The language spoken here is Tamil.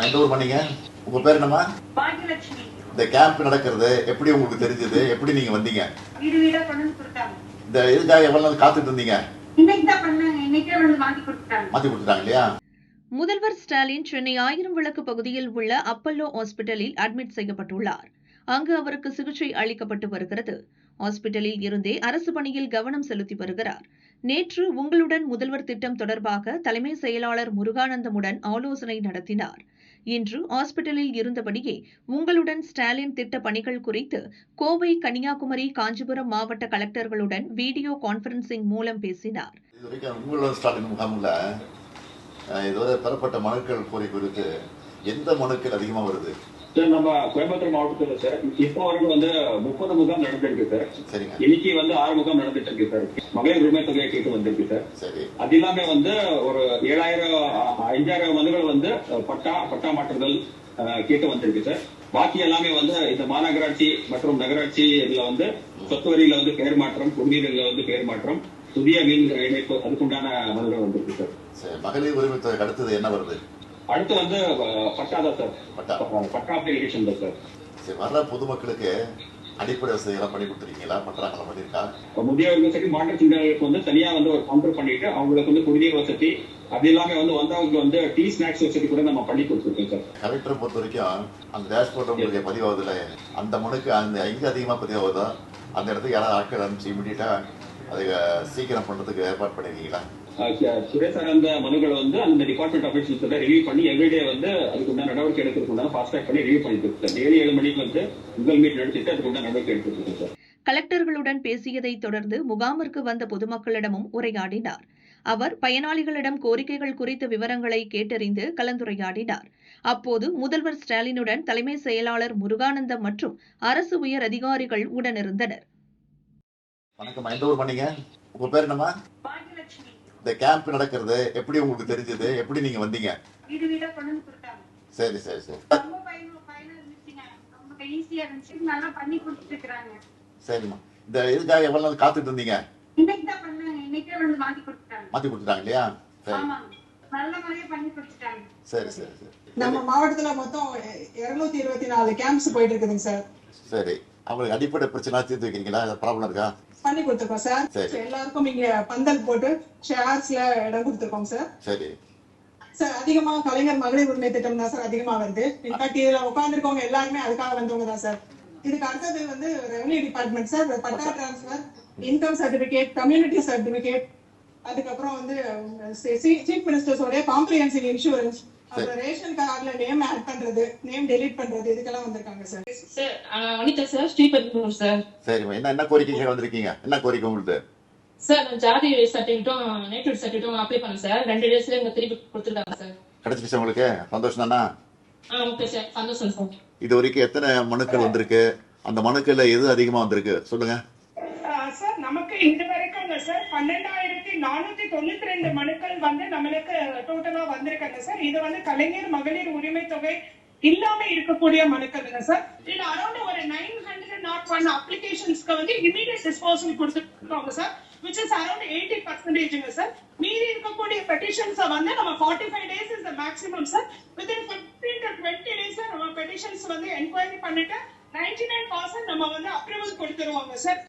வணக்கம் எந்த ஊர் பண்ணீங்க? உங்க பேர் பாக்கியலட்சுமி இந்த கேம்ப் நடக்கிறது எப்படி உங்களுக்கு தெரிஞ்சது? எப்படி நீங்க வந்தீங்க? வீடு வீடா கொண்டு வந்து கொடுத்தாங்க. இந்த இதுக்காக எவ்வளவு நாள் காத்துட்டு இருந்தீங்க? இன்னைக்கு தான் பண்ணாங்க. இன்னைக்கே வந்து மாத்தி கொடுத்துட்டாங்க. மாத்தி கொடுத்துட்டாங்க இல்லையா? முதல்வர் ஸ்டாலின் சென்னை ஆயிரம் விளக்கு பகுதியில் உள்ள அப்பல்லோ ஹாஸ்பிட்டலில் அட்மிட் செய்யப்பட்டுள்ளார். அங்கு அவருக்கு சிகிச்சை அளிக்கப்பட்டு வருகிறது. ஹாஸ்பிட்டலில் இருந்தே அரசு பணியில் கவனம் செலுத்தி வருகிறார். நேற்று உங்களுடன் முதல்வர் திட்டம் தொடர்பாக தலைமை செயலாளர் முருகானந்தமுடன் ஆலோசனை நடத்தினார். இன்று ஹாஸ்பிட்டலில் இருந்தபடியே உங்களுடன் ஸ்டாலின் திட்ட பணிகள் குறித்து கோவை கன்னியாகுமரி காஞ்சிபுரம் மாவட்ட கலெக்டர்களுடன் வீடியோ கான்பரன்சிங் மூலம் பேசினார். இதுவரை பெறப்பட்ட மனுக்கள் கோரி குறித்து எந்த மனுக்கள் அதிகமாக வருது? சார் நம்ம கோயம்புத்தூர் மாவட்டத்துல சார். இப்போ வரைக்கும் வந்து முப்பது முகாம் நடந்திருக்கு சார். இன்னைக்கு வந்து ஆறு முகாம் நடந்துட்டு இருக்கு சார். மகளிர் உரிமை தொகையை கேட்டு வந்திருக்கு சார். அது இல்லாம வந்து ஒரு ஏழாயிரம் அஞ்சாயிரம் மனுகள் வந்து பட்டா பட்டா மாற்றுதல் கேட்டு வந்திருக்கு சார். பாக்கி எல்லாமே வந்து இந்த மாநகராட்சி மற்றும் நகராட்சி இதுல வந்து சொத்து வரியில வந்து பெயர் மாற்றம் குடிநீர்ல வந்து பெயர் மாற்றம் புதிய மின் இணைப்பு அதுக்குண்டான மனுகள் வந்திருக்கு சார். மகளிர் உரிமை அடுத்தது என்ன வருது? அடுத்து வந்து பட்டா தான் சார். பட்டா. பட்டா அப்ளிகேஷன் தான் சார். சரி வர்ற பொதுமக்களுக்கு அடிப்படை வசதிகள்லாம் பண்ணி கொடுத்துருக்கீங்களா? பண்றாங்களா பண்ணியிருக்கா? முதியவர்களுக்கு சரி மாற்றுத்திறனாளிகளுக்கு வந்து தனியா வந்து ஒரு கவுண்டர் பண்ணிட்டு அவங்களுக்கு வந்து குடிநீர் வசதி அது இல்லாம வந்து வந்தவங்களுக்கு வந்து டீ ஸ்நாக்ஸ் வசதி கூட நம்ம பண்ணி கொடுத்துருக்கோம் சார். கலெக்டரை பொறுத்த வரைக்கும் அந்த டேஷ்போர்ட் உங்களுக்கு பதிவாகுதுல. அந்த மனுக்கு அந்த எங்க அதிகமா பதிவாகுதோ? அந்த இடத்துக்கு யாராவது ஆட்கள் அனுப்பிச்சு இமீடியட்டா அதை சீக்கிரம் பண்றதுக்கு ஏற்பாடு பண்ணிருக்கீங்களா? அஹ் சு- சுரே சார்ந்த மனுக்களை வந்து அந்த டிபார்ட்மெண்ட் ஆஃபீஸர்ஸ் ரிவ்யூ பண்ணி எவ்ரிடே வந்து அதுக்கு உண்டான நடவடிக்கை எடுக்கிறதுக்கு ஃபாஸ்ட் ட்ராக் பண்ணி ரிவ்யூ பண்ணிட்டு சார் டெய்லி ஏழு மணிக்கு வந்து உங்கள் மீட் நடத்திட்டு அதுக்கு உண்டான நடவடிக்கை எடுத்துட்டு சார் கலெக்டர்களுடன் பேசியதைத் தொடர்ந்து முகாமிற்கு வந்த பொதுமக்களிடமும் உரையாடினார். அவர் பயனாளிகளிடம் கோரிக்கைகள் குறித்த விவரங்களை கேட்டறிந்து கலந்துரையாடினார். அப்போது முதல்வர் ஸ்டாலினுடன் தலைமை செயலாளர் முருகானந்தம் மற்றும் அரசு உயர் அதிகாரிகள் உடனிருந்தனர். வணக்கம் எந்த ஊர் பண்ணீங்க உங்க பேர் பாக்கியலட்சுமி இந்த கேம்ப் நடக்கிறது எப்படி உங்களுக்கு தெரிஞ்சது? எப்படி நீங்க வந்தீங்க? சரி சரி சரி. சரிம்மா. இந்த இதுக்காக எவ்வளவு நாள் காத்துட்டு இருந்தீங்க? மாத்தி கொடுத்துட்டாங்க. இல்லையா? சரி. சரி சரி சரி. நம்ம மாவட்டத்துல மொத்தம் இருநூத்தி இருபத்தி நாலு கேம்ப்ஸ் போயிட்டு இருக்குதுங்க சார். சரி. அவங்களுக்கு அடிப்படை பிரச்சனை தீர்த்து வைக்கிறீங்களா? ப்ராப்ளம் இருக்கா? பண்ணி கொடுத்துருக்கோம் சார். எல்லாருக்கும் இங்க பந்தல் போட்டு ஷேர்ஸ்ல இடம் கொடுத்துருக்கோம் சார். சரி. சார் அதிகமா கலைஞர் மகளிர் உரிமை திட்டம் தான் சார் அதிகமா வருது. இன்ஃபேக்ட் இதுல உட்கார்ந்துருக்கவங்க எல்லாருமே அதுக்காக வந்தவங்க தான் சார். இதுக்கு அடுத்தது வந்து revenue department sir patta transfer income certificate community certificate அதுக்கப்புறம் வந்து சீஃப் மினிஸ்டர்ஸோட காம்ப்ரிஹென்சிவ் இன்சூரன்ஸ் அப்புறம் ரேஷன் கார்டுல நேம் ஆட் பண்றது நேம் டெலீட் பண்றது இதுக்கெல்லாம் வந்திருக்காங்க sir sir Vanitha sir Sriperumbudur sir சரிம்மா என்ன என்ன கோரிக்கை வந்திருக்கீங்க? என்ன கோரிக்கை உங்களுக்கு சார் நான் ஜாதி சர்டிஃபிகேட்டும் நேட்டிவ் சர்டிஃபிகேட்டும் அப்ளை பண்ணேன் சார் ரெண்டு டேஸ்ல திருப்பி கொடுத்துருக்காங்க சார் கிடைச்சிருச்சு உங்களுக்கு? சந்தோஷம் தானா? ஆ ஓகே சார் சந்தோஷம் சார் இது வரைக்கும் எத்தனை மனுக்கள் வந்திருக்கு? அந்த மனுக்கள்ல எது அதிகமா வந்திருக்கு? சொல்லுங்க. சார் நமக்கு இது வரைக்கும் சார் பன்னெண்டாயிரத்தி நானூத்தி தொண்ணூத்தி ரெண்டு மனுக்கள் வந்து நம்மளுக்கு டோட்டலா வந்திருக்காங்க சார் இது வந்து கலைஞர் மகளிர் உரிமை தொகை இல்லாம இருக்கக்கூடிய மனுக்கள் சார் இது அரௌண்ட் ஒரு நைன் ஹண்ட்ரட் நாட் ஒன் அப்ளிகேஷன்ஸ்க்கு வந்து இமீடியட் டிஸ்போசல் கொடுத்துருக்காங்க sir which is around eighty பர்சன்டேஜ்ங்க sir மீறி இருக்கக்கூடிய பெட்டிஷன்ஸ் வந்து நம்ம forty five days is maximum sir within fifteen to twenty days நம்ம பெட்டிஷன்ஸ் வந்து என்கொயரி பண்ணிட்டு நைன்டி நைன் பர்சன்ட் நம்ம வந்து அப்ரூவல் கொடுத்துருவாங்க சார்